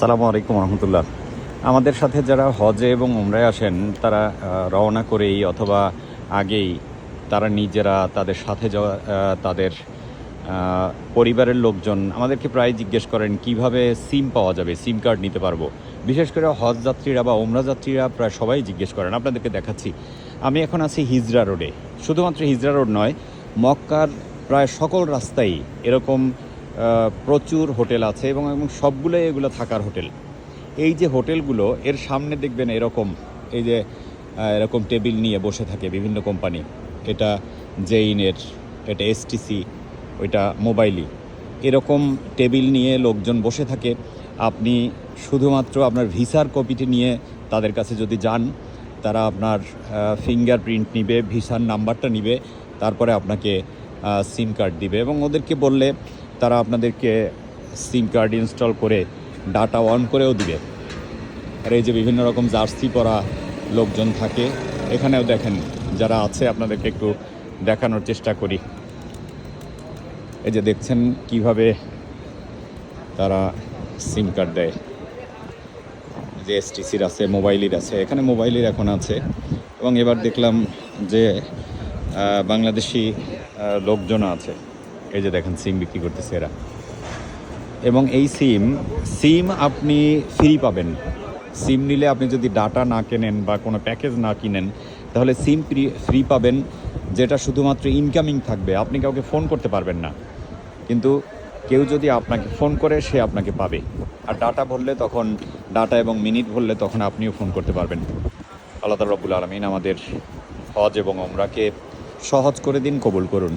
সালামু আলাইকুম রহমতুল্লাহ। আমাদের সাথে যারা হজে এবং উমরায় আসেন, তারা রওনা করেই অথবা আগেই তারা নিজেরা তাদের সাথে যাওয়া তাদের পরিবারের লোকজন আমাদেরকে প্রায় জিজ্ঞেস করেন, কীভাবে সিম পাওয়া যাবে, সিম কার্ড নিতে পারব? বিশেষ করে হজ যাত্রীরা বা ওমরা যাত্রীরা প্রায় সবাই জিজ্ঞেস করেন, আপনাদেরকে দেখাচ্ছি। আমি এখন আছি হিজরা রোডে। শুধুমাত্র হিজরা রোড নয়, মক্কার প্রায় সকল রাস্তায় এরকম প্রচুর হোটেল আছে এবং এবং সবগুলোই এগুলো থাকার হোটেল। এই যে হোটেলগুলো, এর সামনে দেখবেন এরকম, এই যে এরকম টেবিল নিয়ে বসে থাকে বিভিন্ন কোম্পানি। এটা জেইনের, এটা এসটিসি ওইটা মোবাইলই। এরকম টেবিল নিয়ে লোকজন বসে থাকে। আপনি শুধুমাত্র আপনার ভিসার কপিটি নিয়ে তাদের কাছে যদি যান, তারা আপনার ফিঙ্গারপ্রিন্ট নিবে, ভিসার নাম্বারটা নিবে, তারপরে আপনাকে সিম কার্ড দিবে এবং ওদেরকে বললে তারা আপনাদেরকে সিম কার্ড ইনস্টল করে ডাটা অন করেও দিবে। আর এই যে বিভিন্ন রকম জার্সি পরা লোকজন থাকে, এখানেও দেখেন যারা আছে, আপনাদেরকে একটু দেখানোর চেষ্টা করি। এই যে দেখছেন কীভাবে তারা সিম কার্ড দেয়। যে এসটিসির আছে, মোবাইলের আছে, এখানে মোবাইলের এখন আছে। এবং এবার দেখলাম যে বাংলাদেশি লোকজন আছে। এই যে দেখেন, সিম বিক্রি করতেছে এরা। এবং এই সিম সিম আপনি ফ্রি পাবেন। সিম নিলে আপনি যদি ডাটা না কেনেন বা কোনো প্যাকেজ না কিনেন, তাহলে সিম ফ্রি ফ্রি পাবেন, যেটা শুধুমাত্র ইনকামিং থাকবে। আপনি কাউকে ফোন করতে পারবেন না। কিন্তু কেউ যদি আপনাকে ফোন করে, সে আপনাকে পাবে। আর ডাটা ভরলে তখন, ডাটা এবং মিনিট ভরলে তখন আপনিও ফোন করতে পারবেন। আল্লাহ তালা রব্বুল আলমিন আমাদের হজ এবং ওমরাকে সহজ করে দিন, কবুল করুন।